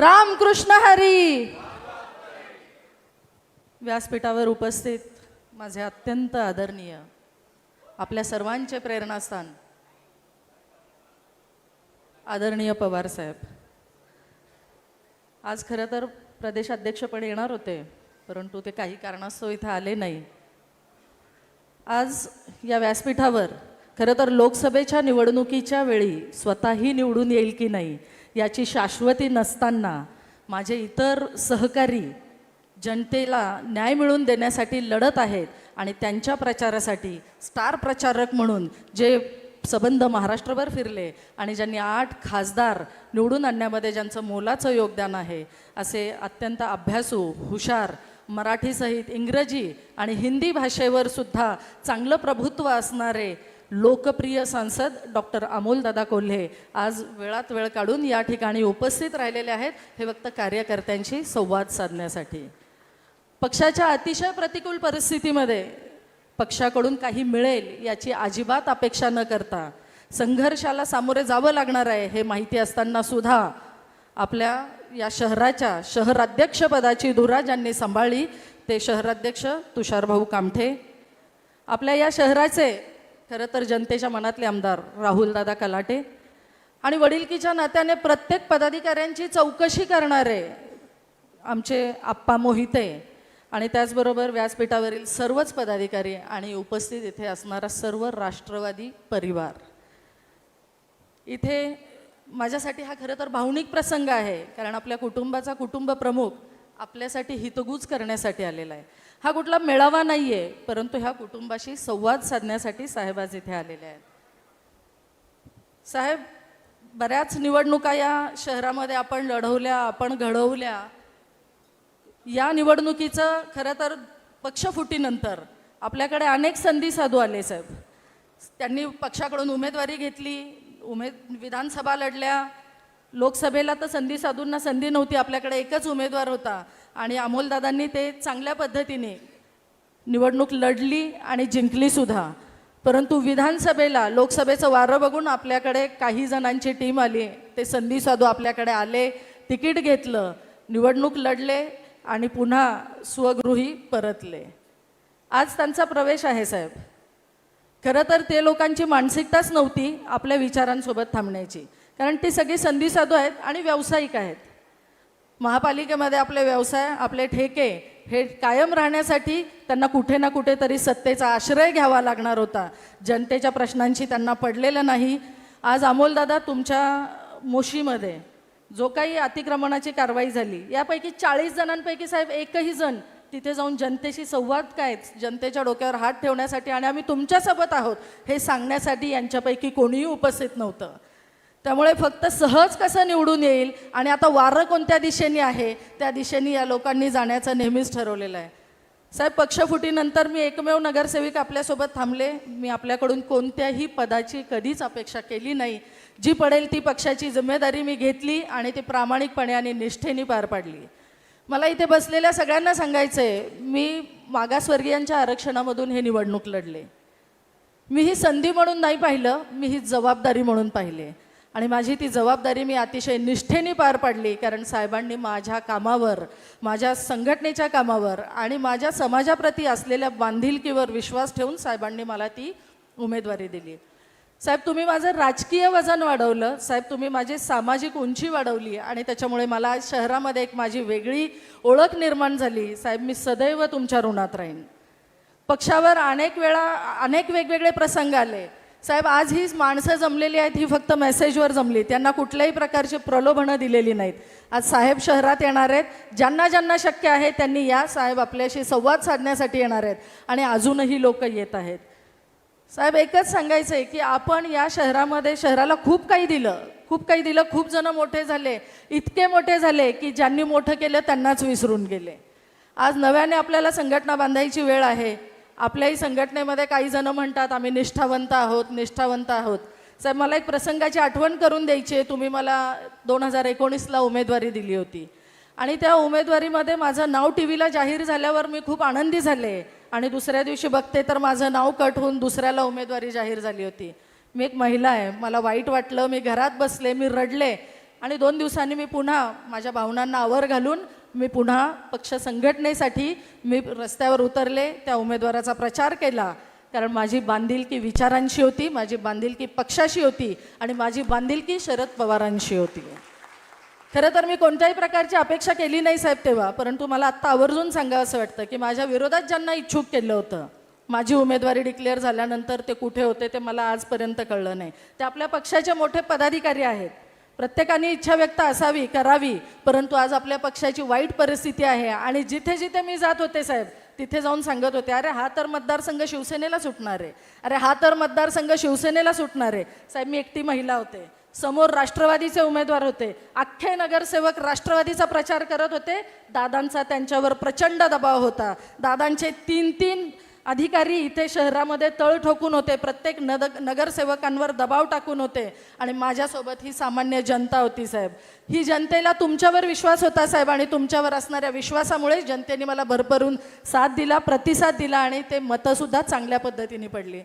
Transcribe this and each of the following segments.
रामकृष्ण हरी. व्यासपीठावर उपस्थित माझे अत्यंत आदरणीय आपल्या सर्वांचे प्रेरणास्थान आदरणीय पवार साहेब. आज खरं तर प्रदेशाध्यक्षपणे येणार होते परंतु ते काही कारणास्तव इथं आले नाही. आज या व्यासपीठावर खरं तर लोकसभेच्या निवडणुकीच्या वेळी स्वतःही निवडून येईल की नाही याची शाश्वती नसताना माझे इतर सहकारी जनतेला न्याय मिळवून देण्यासाठी लढत आहेत आणि त्यांच्या प्रचारासाठी स्टार प्रचारक म्हणून जे सबंध महाराष्ट्रभर फिरले आणि ज्यांनी आठ खासदार निवडून आणण्यामध्ये ज्यांचं मोलाचं योगदान आहे असे अत्यंत अभ्यासू हुशार मराठीसहित इंग्रजी आणि हिंदी भाषेवर सुद्धा चांगलं प्रभुत्व असणारे लोकप्रिय सांसद डॉक्टर अमोलदादा कोल्हे आज वेळात वेळ काढून या ठिकाणी उपस्थित राहिलेले आहेत. हे फक्त कार्यकर्त्यांशी संवाद साधण्यासाठी. पक्षाच्या अतिशय प्रतिकूल परिस्थितीमध्ये पक्षाकडून काही मिळेल याची अजिबात अपेक्षा न करता संघर्षाला सामोरे जावं लागणार आहे हे माहिती असताना सुद्धा आपल्या या शहराच्या शहराध्यक्षपदाची धुरा ज्यांनी सांभाळली. ते शहराध्यक्ष तुषारभाऊ कामठे. आपल्या या शहराचे खरं तर जनतेच्या मनातले आमदार राहुलदादा कलाटे आणि वडिलकीच्या नात्याने प्रत्येक पदाधिकाऱ्यांची चौकशी करणारे आमचे आप्पा मोहिते आणि त्याचबरोबर व्यासपीठावरील सर्वच पदाधिकारी आणि उपस्थित इथे असणारा सर्व राष्ट्रवादी परिवार. इथे माझ्यासाठी हा खरं तर भावनिक प्रसंग आहे कारण आपल्या कुटुंबाचा कुटुंब प्रमुख आपल्यासाठी हितगुज करण्यासाठी आलेला आहे. हा कुठला मेळावा नाही आहे परंतु ह्या कुटुंबाशी संवाद साधण्यासाठी साहेब आज इथे आलेले आहेत. साहेब बऱ्याच निवडणुका या शहरामध्ये आपण लढवल्या आपण घडवल्या. या निवडणुकीचं खरं तर पक्षफुटीनंतर आपल्याकडे अनेक संधी साधू आले साहेब. त्यांनी पक्षाकडून उमेदवारी घेतली उमेद विधानसभा लढल्या. लोकसभेला तर संधी साधूंना संधी नव्हती आपल्याकडे एकच उमेदवार होता. आणि अमोलदादांनी ते चांगल्या पद्धतीने निवडणूक लढली आणि जिंकलीसुद्धा परंतु विधानसभेला लोकसभेचं वारं बघून आपल्याकडे काही जणांची टीम आली ते संधी साधू आपल्याकडे आले तिकीट घेतलं निवडणूक लढले आणि पुन्हा स्वगृही परतले. आज त्यांचा प्रवेश आहे साहेब. खरं तर ते लोकांची मानसिकताच नव्हती आपल्या विचारांसोबत थांबण्याची. कारण ती सगळी संधी साधू आहेत आणि व्यावसायिक आहेत. महापालिकेमध्ये आपले व्यवसाय आपले ठेके हे कायम राहण्यासाठी त्यांना कुठे ना कुठेतरी सत्तेचा आश्रय घ्यावा लागणार होता. जनतेच्या प्रश्नांशी त्यांना पडलेलं नाही. आज अमोलदादा तुमच्या मोशीमध्ये जो काही अतिक्रमणाची कारवाई झाली यापैकी चाळीस जणांपैकी साहेब एकही जण तिथे जाऊन जनतेशी संवाद काय जनतेच्या डोक्यावर हात ठेवण्यासाठी आणि आम्ही तुमच्यासोबत आहोत हे सांगण्यासाठी यांच्यापैकी कोणीही उपस्थित नव्हतं. त्यामुळे फक्त सहज कसं निवडून येईल आणि आता वारं कोणत्या दिशेने आहे त्या दिशेने या लोकांनी जाण्याचं नेहमीच ठरवलेलं आहे. साहेब पक्षफुटीनंतर मी एकमेव नगरसेविक आपल्यासोबत थांबले. मी आपल्याकडून कोणत्याही पदाची कधीच अपेक्षा केली नाही. जी पडेल ती पक्षाची जिम्मेदारी मी घेतली आणि ती प्रामाणिकपणे आणि निष्ठेने पार पाडली. मला इथे बसलेल्या सगळ्यांना सांगायचं आहे मी मागासवर्गीयांच्या आरक्षणामधून हे निवडणूक लढले. मी ही संधी म्हणून नाही पाहिलं मी ही जबाबदारी म्हणून पाहिले. आणि माझी ती जबाबदारी मी अतिशय निष्ठेने पार पाडली कारण साहेबांनी माझ्या कामावर माझ्या संघटनेच्या कामावर आणि माझ्या समाजाप्रती असलेल्या बांधिलकीवर विश्वास ठेवून साहेबांनी मला ती उमेदवारी दिली. साहेब तुम्ही माझं राजकीय वजन वाढवलं साहेब तुम्ही माझी सामाजिक उंची वाढवली आणि त्याच्यामुळे मला आज शहरामध्ये एक माझी वेगळी ओळख निर्माण झाली. साहेब मी सदैव तुमच्या ऋणात राहीन. पक्षावर अनेक वेळा अनेक वेगवेगळे प्रसंग आले. साहेब आज ही माणसं जमलेली आहेत ही फक्त मेसेजवर जमली. त्यांना कुठल्याही प्रकारची प्रलोभनं दिलेली नाहीत. आज साहेब शहरात येणार आहेत. ज्यांना ज्यांना शक्य आहे त्यांनी या साहेब आपल्याशी संवाद साधण्यासाठी येणार आहेत आणि अजूनही लोक येत आहेत. साहेब एकच सांगायचं आहे की आपण या शहरामध्ये शहराला खूप काही दिलं. खूप काही दिलं. खूप जण मोठे झाले. इतके मोठे झाले की ज्यांनी मोठं केलं त्यांनाच विसरून गेले. आज नव्याने आपल्याला संघटना बांधायची वेळ आहे. आपल्याही संघटनेमध्ये काही जण म्हणतात आम्ही निष्ठावंत आहोत निष्ठावंत आहोत. साहेब मला एक प्रसंगाची आठवण करून द्यायची आहे. तुम्ही मला दोन हजार एकोणीसला उमेदवारी दिली होती. आणि त्या उमेदवारीमध्ये माझं नाव टी व्हीला जाहीर झाल्यावर मी खूप आनंदी झाले. आणि दुसऱ्या दिवशी बघते तर माझं नाव कट होऊन दुसऱ्याला उमेदवारी जाहीर झाली होती. मी एक महिला आहे. मला वाईट वाटलं. मी घरात बसले. मी रडले. आणि दोन दिवसांनी मी पुन्हा माझ्या भावनांना आवर घालून मी पुन्हा पक्ष संघटनेसाठी मी रस्त्यावर उतरले त्या उमेदवाराचा प्रचार केला. कारण माझी बांधिलकी विचारांशी होती माझी बांधिलकी पक्षाशी होती आणि माझी बांधिलकी शरद पवारांशी होती. खरं तर मी कोणत्याही प्रकारची अपेक्षा केली नाही साहेब तेव्हा परंतु मला आत्ता आवर्जून सांगावं असं वाटतं की माझ्या विरोधात ज्यांना इच्छुक केलं होतं माझी उमेदवारी डिक्लेअर झाल्यानंतर ते कुठे होते ते मला आजपर्यंत कळलं नाही. ते आपल्या पक्षाचे मोठे पदाधिकारी आहेत. प्रत्येकाने इच्छा व्यक्त असावी करावी परंतु आज आपल्या पक्षाची वाईट परिस्थिती आहे आणि जिथे जिथे मी जात होते साहेब तिथे जाऊन सांगत होते अरे हा तर मतदारसंघ शिवसेनेला सुटणार आहे. अरे हा तर मतदारसंघ शिवसेनेला सुटणार आहे. साहेब मी एकटी महिला होते. समोर राष्ट्रवादीचे उमेदवार होते. अख्खे नगरसेवक राष्ट्रवादीचा प्रचार करत होते. दादांचा त्यांच्यावर प्रचंड दबाव होता. दादांचे तीन तीन अधिकारी इथे शहरामध्ये तळ ठोकून होते प्रत्येक नद नगरसेवकांवर दबाव टाकून होते आणि माझ्यासोबत ही सामान्य जनता होती साहेब. ही जनतेला तुमच्यावर विश्वास होता साहेब आणि तुमच्यावर असणाऱ्या विश्वासामुळे जनतेने मला भरभरून साथ दिला प्रतिसाद दिला आणि ते मतंसुद्धा चांगल्या पद्धतीने पडली.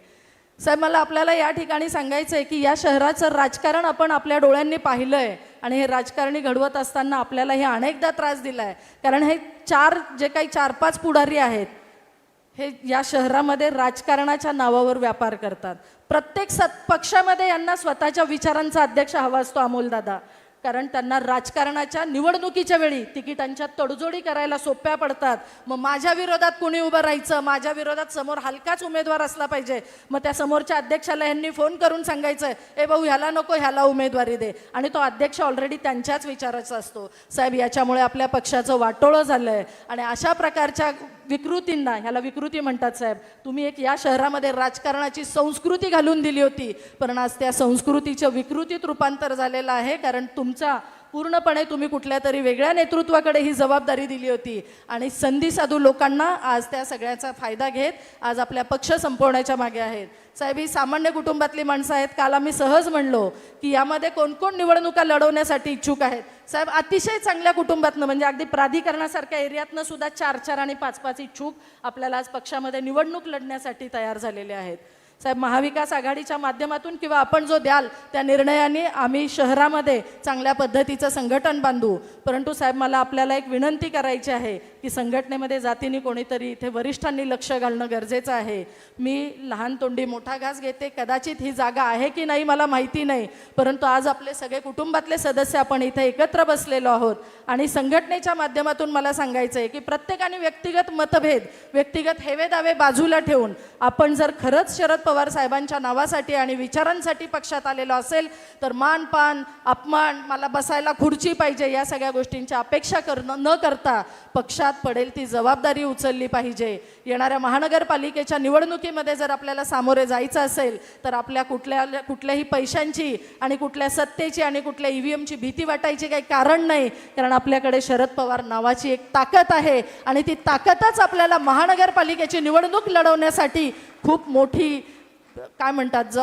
साहेब मला आपल्याला या ठिकाणी सांगायचं आहे की या शहराचं राजकारण आपण आपल्या डोळ्यांनी पाहिलं आहे आणि हे राजकारणी घडवत असताना आपल्याला हे अनेकदा त्रास दिला आहे कारण हे चार जे काही चार पाच पुढारी आहेत हे या शहरामध्ये राजकारणाच्या नावावर व्यापार करतात. प्रत्येक सत पक्षामध्ये यांना स्वतःच्या विचारांचा अध्यक्ष हवा असतो अमोलदादा. कारण त्यांना राजकारणाच्या निवडणुकीच्या वेळी तिकिटांच्या तडजोडी करायला सोप्या पडतात. मग माझ्या विरोधात कुणी उभं राहायचं? माझ्या विरोधात समोर हलकाच उमेदवार असला पाहिजे. मग त्या समोरच्या अध्यक्षाला यांनी फोन करून सांगायचं ए भाऊ ह्याला नको ह्याला उमेदवारी दे. आणि तो अध्यक्ष ऑलरेडी त्यांच्याच विचाराचा असतो. साहेब याच्यामुळे आपल्या पक्षाचं वाटोळं झालं आहे आणि अशा प्रकारच्या विकृतींना ह्याला विकृती म्हणतात साहेब. तुम्ही एक या शहरामध्ये राजकारणाची संस्कृती घालून दिली होती पण आज त्या संस्कृतीचं विकृतीत रूपांतर झालेलं आहे कारण तुमचा पूर्णपणे तुम्ही कुठल्या तरी वेगळ्या नेतृत्वाकडे ही जबाबदारी दिली होती. आणि संधी साधू लोकांना आज त्या सगळ्याचा फायदा घेत आज आपल्या पक्ष संपवण्याच्या मागे आहेत. साहेब ही सामान्य कुटुंबातली माणसं आहेत. काल आम्ही सहज म्हणलो की यामध्ये कोणकोण निवडणुका लढवण्यासाठी इच्छुक आहेत. साहेब अतिशय चांगल्या कुटुंबातनं म्हणजे अगदी प्राधिकरणासारख्या एरियातनं सुद्धा चार चार आणि पाच पाच इच्छुक आपल्याला आज पक्षामध्ये निवडणूक लढण्यासाठी तयार झालेले आहेत. साहेब महाविकास आघाडीच्या माध्यमातून किंवा आपण जो द्याल त्या निर्णयाने आम्ही शहरामध्ये चांगल्या पद्धतीचं संघटन बांधू. परंतु साहेब मला आपल्याला एक विनंती करायची आहे की संघटनेमध्ये जातीने कोणीतरी इथे वरिष्ठांनी लक्ष घालणं गरजेचं आहे. मी लहान तोंडी मोठा घास घेते कदाचित ही जागा आहे की नाही मला माहिती नाही. परंतु आज आपले सगळे कुटुंबातले सदस्य आपण इथे एकत्र बसलेलो आहोत. आणि संघटनेच्या माध्यमातून मला सांगायचं आहे की प्रत्येकाने व्यक्तिगत मतभेद व्यक्तिगत हेवेदावे बाजूला ठेवून आपण जर खरंच शरद पवार साहेबांच्या नावासाठी आणि विचारांसाठी पक्षात आलेलो असेल तर मान पान अपमान मला बसायला खुर्ची पाहिजे या सगळ्या गोष्टींची अपेक्षा करणं न करता पक्षात पडेल ती जबाबदारी उचलली पाहिजे. येणाऱ्या महानगरपालिकेच्या निवडणुकीमध्ये जर आपल्याला सामोरे जायचं असेल तर आपल्या कुठल्या कुठल्याही पैशांची आणि कुठल्या सत्तेची आणि कुठल्या ई व्ही एमची भीती वाटायची काही कारण नाही कारण आपल्याकडे शरद पवार नावाची एक ताकद आहे आणि ती ताकदच आपल्याला महानगरपालिकेची निवडणूक लढवण्यासाठी खूप मोठी काय म्हणतात ज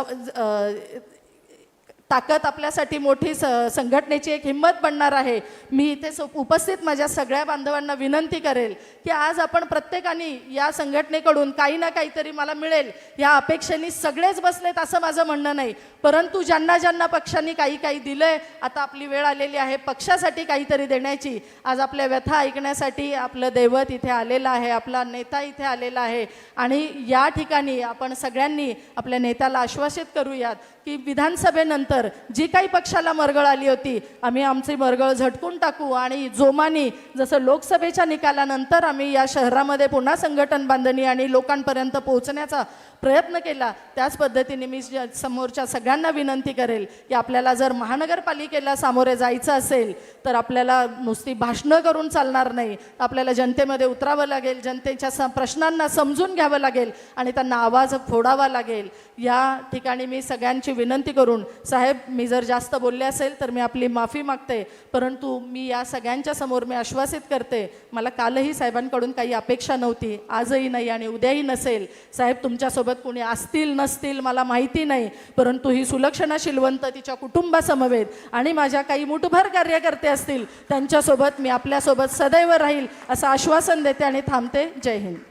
ताकद आपल्यासाठी मोठी स संघटनेची एक हिंमत बनणार आहे. मी इथे स- उपस्थित माझ्या सगळ्या बांधवांना विनंती करेल की आज आपण प्रत्येकाने या संघटनेकडून काही ना काहीतरी मला मिळेल. या अपेक्षेने सगळेच बसलेत असं माझं म्हणणं नाही. परंतु ज्यांना ज्यांना पक्षांनी काही काही दिलंय आता आपली वेळ आलेली आहे पक्षासाठी काहीतरी देण्याची. आज आपल्या व्यथा ऐकण्यासाठी आपलं दैवत इथे आलेलं आहे आपला नेता इथे आलेला आहे. आणि या ठिकाणी आपण सगळ्यांनी आपल्या नेत्याला आश्वासित करूयात की विधानसभेनंतर जी काही पक्षाला मरगळ आली होती आम्ही आमची मरगळ झटकून टाकू आणि जोमानी जसं लोकसभेच्या निकालानंतर आम्ही या शहरामध्ये पुन्हा संघटन बांधणी आणि लोकांपर्यंत पोहोचण्याचा प्रयत्न केला त्याच पद्धतीने मी ज्या- समोरच्या सगळ्यांना विनंती करेल की आपल्याला जर महानगरपालिकेला सामोरे जायचं असेल तर आपल्याला नुसती भाषणं करून चालणार नाही. आपल्याला जनतेमध्ये उतरावं लागेल जनतेच्या स प्रश्नांना समजून घ्यावं लागेल आणि त्यांना आवाज फोडावा लागेल. या ठिकाणी मी सगळ्यांची विनंती करून साहेब साहेब मी जर जास्त बोलले असेल तर मी आपली माफी मागते परंतु मी या सगळ्यांच्या समोर मी आश्वासित करते मला कालही साहेबांकडून काही अपेक्षा नव्हती आजही नाही आणि उद्याही नसेल. साहेब तुमच्यासोबत कोणी असतील नसतील मला माहिती नाही परंतु ही सुलक्षणा शिलवंत तिच्या कुटुंबासमवेत आणि माझ्या काही मुठभर कार्यकर्ते असतील त्यांच्यासोबत मी आपल्यासोबत सदैव राहील असं आश्वासन देते आणि थांबते. जय हिंद.